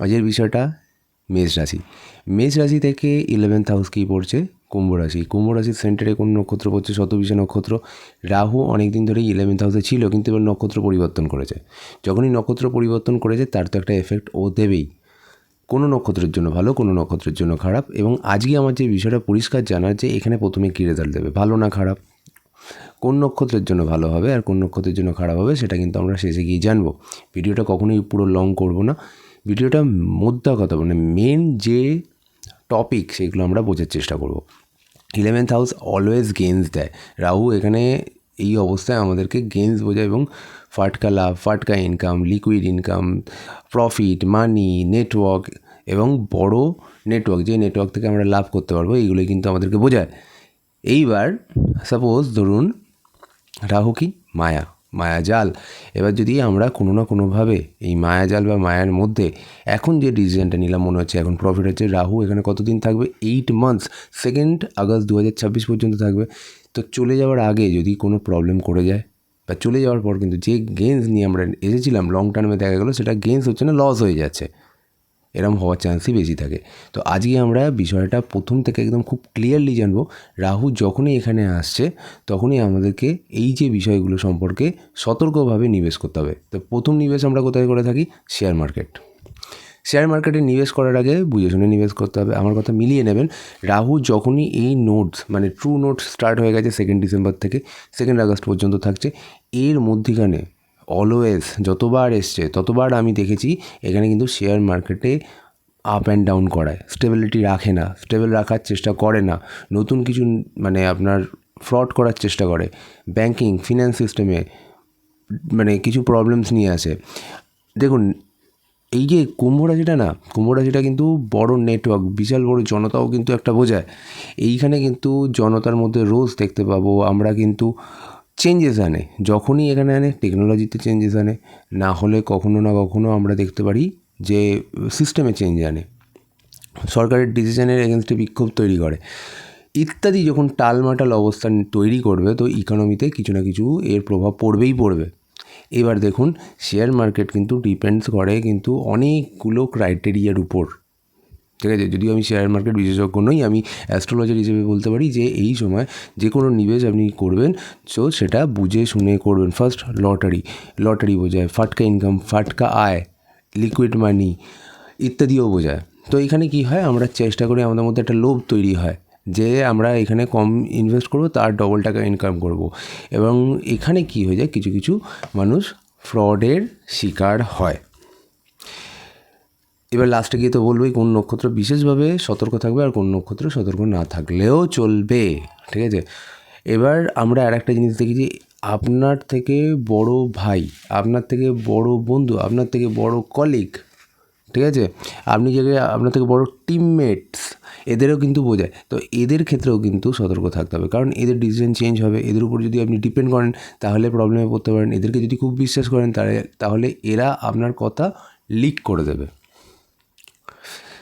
আজকের বিষয়টা মেষ রাশি। মেষ রাশি থেকে ইলেভেন্থ হাউস কী পড়ছে? কুম্ভ রাশি। কুম্ভ রাশির সেন্টারে কোন নক্ষত্র পড়ছে? শতবিশে নক্ষত্র। রাহু অনেক দিন ধরেই ইলেভেন্থ হাউসে ছিল, কিন্তু এবার নক্ষত্র পরিবর্তন করেছে। যখনই নক্ষত্র পরিবর্তন করেছে, তার তো একটা এফেক্ট ও দেবেই। কোনো নক্ষত্রের জন্য ভালো, কোনো নক্ষত্রের জন্য খারাপ। এবং আজকে আমার যে বিষয়টা পরিষ্কার জানার যে এখানে প্রথমে কী রেজাল্ট দেবে, ভালো না খারাপ? কোন নক্ষত্রের জন্য ভালো হবে আর কোন নক্ষত্রের জন্য খারাপ হবে, সেটা কিন্তু আমরা শেষে গিয়ে জানব। ভিডিওটা কখনোই পুরো লং করব না। ভিডিওটা মোদ্দা কথা মানে মেন যে টপিক সেগুলো আমরা বোঝার চেষ্টা করব। ইলেভেন্থ হাউস অলওয়েজ গেমস দেয়। রাহু এখানে এই অবস্থায় আমাদেরকে গেমস বোঝায় এবং ফাটকা লাভ, ফাটকা income liquid income profit money network এবং বড় নেটওয়ার্ক যে নেটওয়ার্ক থেকে আমরা লাভ করতে পারব এইগুলোই কিন্তু আমাদেরকে বোঝায়। এইবার সাপোজ ধরুন রাহু কি? মায়া। মায়াজাল। এবার যদি আমরা কোনো না কোনোভাবে এই মায়াজাল বা মায়ার মধ্যে এখন যে ডিসিশনটা নিলাম, মনে হচ্ছে এখন প্রফিট হচ্ছে, রাহু এখানে কতদিন থাকবে? এইট মান্থস সেকেন্ড আগস্ট দু হাজার ছাব্বিশ পর্যন্ত থাকবে। তো চলে যাওয়ার আগে যদি কোনো প্রবলেম করে যায়, বা চলে যাওয়ার পর কিন্তু যে গেমস নিয়ে আমরা এসেছিলাম লং টার্মে দেখা গেলো, সেটা গেমস হচ্ছে না লস হয়ে যাচ্ছে। এরম হওয়ার চান্সই বেশি থাকে। তো আজকে আমরা বিষয়টা প্রথম থেকে একদম খুব ক্লিয়ারলি জানব। রাহু যখনই এখানে আসছে, তখনই আমাদেরকে এই যে বিষয়গুলো সম্পর্কে সতর্কভাবে নিবেশ করতে হবে। তো প্রথম নিবেশ আমরা কোথায় করে থাকি? শেয়ার মার্কেট শেয়ার মার্কেটে নিবেশ করার আগে বুঝে শুনে নিবেশ করতে হবে। আমার কথা মিলিয়ে নেবেন, রাহু যখনই এই নোটস মানে ট্রু নোটস স্টার্ট হয়ে গেছে সেকেন্ড ডিসেম্বর থেকে সেকেন্ড আগস্ট পর্যন্ত থাকছে, এর মধ্যিখানে অলওয়েজ যতবার এসছে, ততবার আমি দেখেছি এখানে কিন্তু শেয়ার মার্কেটে আপ অ্যান্ড ডাউন করায়। স্টেবিলিটি রাখে না স্টেবল রাখার চেষ্টা করে না। নতুন কিছু মানে আপনার ফ্রড করার চেষ্টা করে। ব্যাংকিং ফিনান্স সিস্টেমে মানে কিছু প্রবলেমস নিয়ে আসে। দেখুন, এই যে কুম্ভ রাশিটা না, কুম্ভ রাশিটা কিন্তু বড় নেটওয়ার্ক বিশাল বড় জনতাও কিন্তু একটা বোঝায়। এইখানে কিন্তু জনতার মধ্যে রোজ দেখতে পাবো, আমরা কিন্তু চেঞ্জেস আনে, যখনই এখানে আনে টেকনোলজিতে চেঞ্জেস আনে, না হলে কখনো না কখনো আমরা দেখতে পারি যে সিস্টেমে চেঞ্জ আনে। সরকারের ডিসিশনের এগেনস্টে বিক্ষোভ তৈরি করে। ইত্যাদি যখন টালমাটাল অবস্থান তৈরি করবে, তো ইকোনমিতে কিছু না কিছু এর প্রভাব পড়বেই পড়বে। এবার দেখুন শেয়ার মার্কেট কিন্তু ডিপেন্ডস করে কিন্তু অনেকগুলো ক্রাইটেরিয়ার উপর। ঠিক আছে? যদিও আমি শেয়ার মার্কেট বিশেষজ্ঞ নই, আমি অ্যাস্ট্রোলজার হিসেবে বলতে পারি যে এই সময় যে কোনো নিবেশ আপনি করবেন সো সেটা বুঝে শুনে করবেন। ফার্স্ট লটারি লটারি বোঝায়, ফাটকা ইনকাম ফাটকা আয় লিকুইড মানি ইত্যাদিও বোঝায়। তো এখানে কি হয়? আমরা চেষ্টা করি আমাদের মধ্যে একটা লোভ তৈরি হয়, যে আমরা এখানে কম ইনভেস্ট করব, তার ডবল টাকা ইনকাম করব। এবং এখানে কি হয়ে যায়? কিছু কিছু মানুষ ফ্রডের শিকার হয়। এবার লাস্টে গিয়ে তো বলবোই কোন নক্ষত্র বিশেষভাবে সতর্ক থাকবে আর কোন নক্ষত্র সতর্ক না থাকলেও চলবে, ঠিক আছে? এবার আমরা আর একটা জিনিস দেখি যে আপনার থেকে বড় ভাই, আপনার থেকে বড় বন্ধু, আপনার থেকে বড় কলিগ ঠিক আছে? আপনি যে আপনার থেকে বড় টিমমেটস এদেরও কিন্তু বোঝায়। তো এদের ক্ষেত্রেও কিন্তু সতর্ক থাকতে হবে। কারণ এদের ডিসিশন চেঞ্জ হবে, এদের উপর যদি আপনি ডিপেন্ড করেন, তাহলে প্রবলেমে পড়তে পারেন। এদেরকে যদি খুব বিশ্বাস করেন, তাহলে তাহলে এরা আপনার কথা লিক করে দেবে।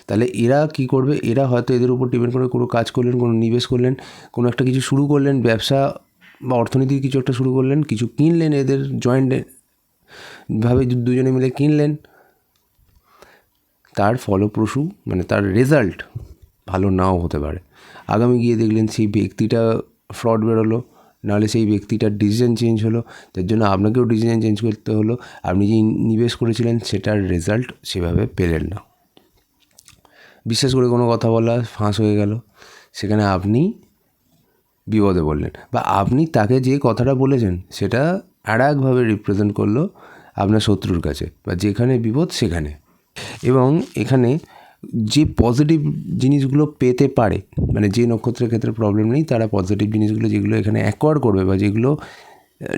তাহলে এরা কি করবে? এরা হয়তো এদের উপর ডিপেন্ড করে কোনো কাজ করলেন, কোনো নিবেশ করলেন, কোনো একটা কিছু শুরু করলেন, ব্যবসা বা অর্থনীতির কিছু একটা শুরু করলেন, কিছু কিনলেন এদের জয়েন্ট ভাবে দুজনে মিলে কিনলেন। তার ফলপ্রসূ মানে তার রেজাল্ট ভালো নাও হতে পারে। আগামী গিয়ে দেখলেন সেই ব্যক্তিটা ফ্রড বেরোলো, নাহলে সেই ব্যক্তিটার ডিসিশন চেঞ্জ হলো। তার জন্য আপনাকেও ডিসিশন চেঞ্জ করতে হলো। আপনি যে নিবেশ করেছিলেন, সেটার রেজাল্ট সেভাবে পেলেন না। বিশ্বাস করে কোনো কথা বলা ফাঁস হয়ে গেল। সেখানে আপনি বিপদে বললেন বা আপনি তাকে যে কথাটা বলেছেন, সেটা আর একভাবে রিপ্রেজেন্ট করল আপনার শত্রুর কাছে, বা যেখানে বিপদ, সেখানে। এবং এখানে যে পজিটিভ জিনিসগুলো পেতে পারে মানে যে নক্ষত্রের ক্ষেত্রে প্রবলেম নেই, তারা পজিটিভ জিনিসগুলো যেগুলো এখানে অ্যাকোয়ার করবে, বা যেগুলো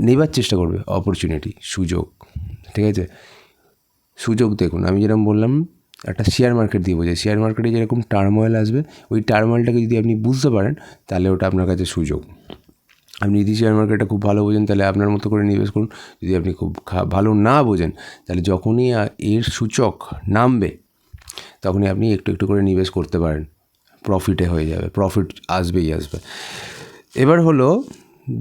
নেবার চেষ্টা করবে অপরচুনিটি সুযোগ, ঠিক আছে? সুযোগ দেখুন, আমি যেরকম বললাম একটা শেয়ার মার্কেট দিয়ে বোঝায়। শেয়ার মার্কেটে যেরকম টার্মোয়েল আসবে, ওই টার্মোয়েলটাকে যদি আপনি বুঝতে পারেন, তাহলে ওটা আপনার কাছে সুযোগ। আপনি যদি শেয়ার মার্কেটটা খুব ভালো বোঝেন, তাহলে আপনার মতো করে নিবেশ করুন। যদি আপনি খুব ভালো না বোঝেন, তাহলে যখনই এর সূচক নামবে, তখনই আপনি একটু একটু করে নিবেশ করতে পারেন। প্রফিটে হয়ে যাবে প্রফিট আসবেই আসবে। এবার হলো,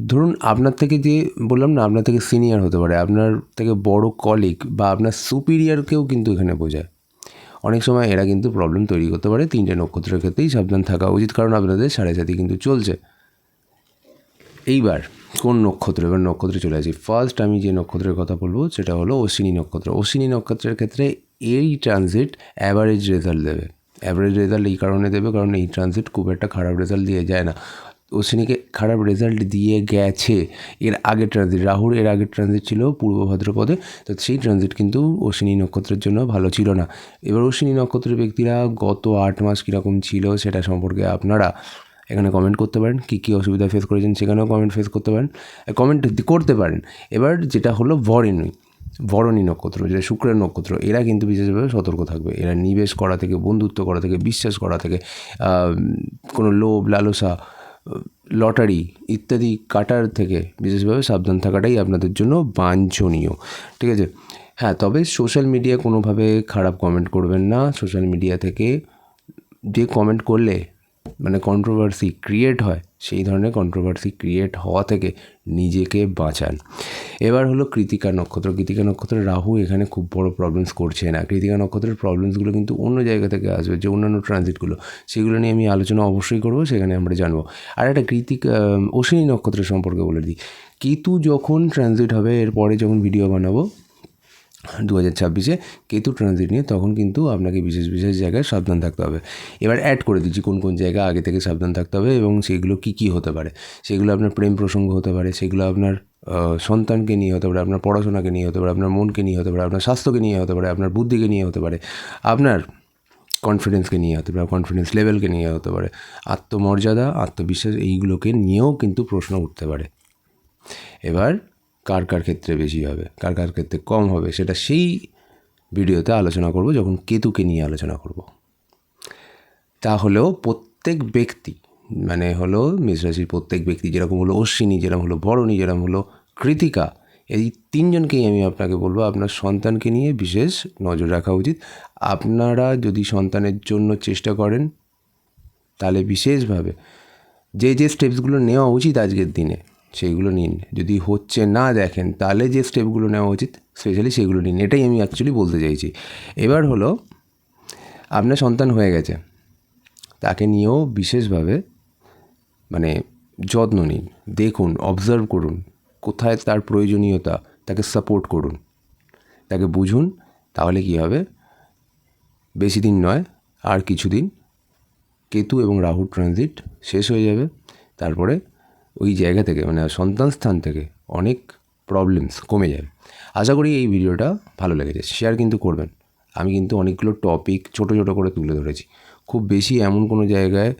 ধরুন আপনার থেকে যে, বললাম না, আপনার থেকে সিনিয়র হতে পারে, আপনার থেকে বড় কলিগ বা আপনার সুপিরিয়রকেও কিন্তু এখানে বোঝায়। অনেক সময় এরা কিন্তু প্রবলেম তৈরি করতে পারে তিনটে নক্ষত্রের ক্ষেত্রেই সাবধান থাকা উচিত, কারণ আপনাদের সাড়ে সাথে কিন্তু চলছে। এইবার কোন নক্ষত্র, এবার নক্ষত্রে চলে আসি। ফার্স্ট আমি যে নক্ষত্রের কথা বলব, সেটা হলো অশ্বিনী নক্ষত্র। অশ্বিনী নক্ষত্রের ক্ষেত্রে এই ট্রানজিট অ্যাভারেজ রেজাল্ট দেবে। অ্যাভারেজ রেজাল্ট এই কারণে দেবে, কারণ এই ট্রানজিট খুব একটা খারাপ রেজাল্ট দিয়ে যায় না। অশ্বিনীকে খারাপ রেজাল্ট দিয়ে গেছে। এর আগের ট্রানজিট রাহুর এর আগের ট্রানজিট ছিল পূর্ব ভাদ্রপদে। তো সেই ট্রানজিট কিন্তু অশ্বিনী নক্ষত্রের জন্য ভালো ছিল না। এবার অশ্বিনী নক্ষত্রের ব্যক্তিরা গত আট মাস কীরকম ছিল সেটা সম্পর্কে আপনারা এখানে কমেন্ট করতে পারেন। কী কী অসুবিধা ফেস করেছেন সেখানেও কমেন্ট ফেস করতে পারেন। কমেন্ট করতে পারেন। এবার যেটা হলো ভরেণী বরণী নক্ষত্র যেটা শুক্রের নক্ষত্র, এরা কিন্তু বিশেষভাবে সতর্ক থাকবে। এরা নিবেশ করা থেকে, বন্ধুত্ব করা থেকে, বিশ্বাস করা থেকে কোনো লোভ, লালসা লটারি ইত্যাদি কাটার থেকে বিশেষভাবে সাবধান থাকাটাই আপনাদের জন্য বাঞ্ছনীয়। ঠিক আছে? হ্যাঁ তবে সোশ্যাল মিডিয়া কোনোভাবে খারাপ কমেন্ট করবেন না। সোশ্যাল মিডিয়া থেকে যে কমেন্ট করলে মানে কন্ট্রোভার্সি ক্রিয়েট হয়, সেই ধরনের কন্ট্রোভার্সি ক্রিয়েট হওয়া থেকে নিজেকে বাঁচান। এবার হলো কৃতিকা নক্ষত্র। কৃতিকা নক্ষত্রের রাহু এখানে খুব বড় প্রবলেমস করছে না। কৃতিকা নক্ষত্রের প্রবলেমসগুলো কিন্তু অন্য জায়গা থেকে আসবে, যে অন্যান্য ট্রানজিটগুলো সেগুলো নিয়ে আমি আলোচনা অবশ্যই করব, সেখানে আমরা জানব। আর একটা কৃতিক অশ্বিনী নক্ষত্রের সম্পর্কে বলে দিই। কেতু যখন ট্রানজিট হবে, এরপরে যখন ভিডিও বানাবো দু হাজার ছাব্বিশে কেতু ট্রানজিট নিয়ে তখন কিন্তু আপনাকে বিশেষ বিশেষ জায়গায় সাবধান থাকতে হবে। এবার অ্যাড করে দিচ্ছি কোন কোন জায়গা আগে থেকে সাবধান থাকতে হবে এবং সেগুলো কী কী হতে পারে। সেগুলো আপনার প্রেম প্রসঙ্গ হতে পারে, সেগুলো আপনার সন্তানকে নিয়ে হতে পারে, আপনার পড়াশোনাকে নিয়ে হতে পারে, আপনার মনকে নিয়ে হতে পারে, আপনার স্বাস্থ্যকে নিয়ে হতে পারে, আপনার বুদ্ধিকে নিয়ে হতে পারে, আপনার কনফিডেন্সকে নিয়ে হতে পারে কনফিডেন্স লেভেলকে নিয়ে হতে পারে, আত্মমর্যাদা, আত্মবিশ্বাস, এইগুলোকে নিয়েও কিন্তু প্রশ্ন উঠতে পারে। এবার কার কার ক্ষেত্রে বেশি হবে, কার কার ক্ষেত্রে কম হবে, সেটা সেই ভিডিওতে আলোচনা করব, যখন কেতুকে নিয়ে আলোচনা করব। তাহলেও প্রত্যেক ব্যক্তি মানে হলো মেষ রাশির প্রত্যেক ব্যক্তি, যেরকম হলো অশ্বিনী, যেরকম হলো ভরণী যেরকম হলো কৃতিকা, এই তিনজনকেই আমি আপনাকে বলব, আপনার সন্তানকে নিয়ে বিশেষ নজর রাখা উচিত। আপনারা যদি সন্তানের জন্য চেষ্টা করেন, তাহলে বিশেষভাবে যে যে স্টেপসগুলো নেওয়া উচিত আজকের দিনে সেইগুলো নিন। যদি হচ্ছে না দেখেন, তাহলে যে স্টেপগুলো নেওয়া উচিত স্পেশালি সেগুলো নিন। এটাই আমি অ্যাকচুয়ালি বলতে চাইছি। এবার হলো, আপনার সন্তান হয়ে গেছে। তাকে নিয়েও বিশেষভাবে মানে যত্ন নিন। দেখুন অবজার্ভ করুন, কোথায় তার প্রয়োজনীয়তা, তাকে সাপোর্ট করুন। তাকে বুঝুন, তাহলে কী হবে? বেশি দিন নয়, আর কিছুদিন, কেতু এবং রাহু ট্রানজিট শেষ হয়ে যাবে। তারপরে ওই জায়গা থেকে মানে সন্তান স্থান থেকে অনেক প্রবলেমস কমে যায়। আশা করি এই ভিডিওটা ভালো লেগেছে। শেয়ার কিন্তু করবেন। আমি কিন্তু অনেকগুলো টপিক ছোট ছোট করে তুলে ধরেছি। খুব বেশি এমন কোনো জায়গায়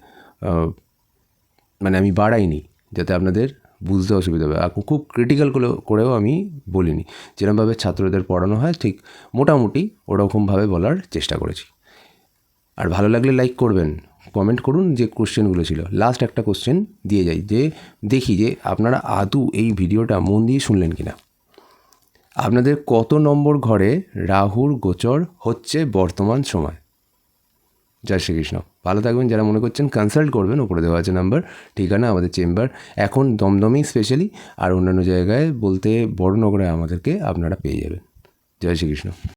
মানে আমি বাড়াইনি যাতে আপনাদের বুঝতে অসুবিধা হবে। আর খুব ক্রিটিক্যাল করে করেও আমি বলিনি। যেরকমভাবে ছাত্রদের পড়ানো হয়, ঠিক মোটামুটি ওরকমভাবে বলার চেষ্টা করেছি। আর ভালো লাগলে লাইক করবেন। কমেন্ট করুন যে কোশ্চেনগুলো ছিল। লাস্ট একটা কোশ্চেন দিয়ে যাই, যে দেখি যে আপনারা আদৌ এই ভিডিওটা মন দিয়ে শুনলেন কিনা। আপনাদের কত নম্বর ঘরে রাহুর গোচর হচ্ছে বর্তমান সময়? জয় শ্রীকৃষ্ণ। ভালো থাকবেন, যারা মনে করছেন কনসাল্ট করবেন ওপরে দেওয়া আছে নাম্বার ঠিকানা আমাদের চেম্বার এখন দমদমেই স্পেশালি আর অন্যান্য জায়গায় বলতে বড় নগরে আমাদেরকে আপনারা পেয়ে যাবেন। জয় শ্রীকৃষ্ণ।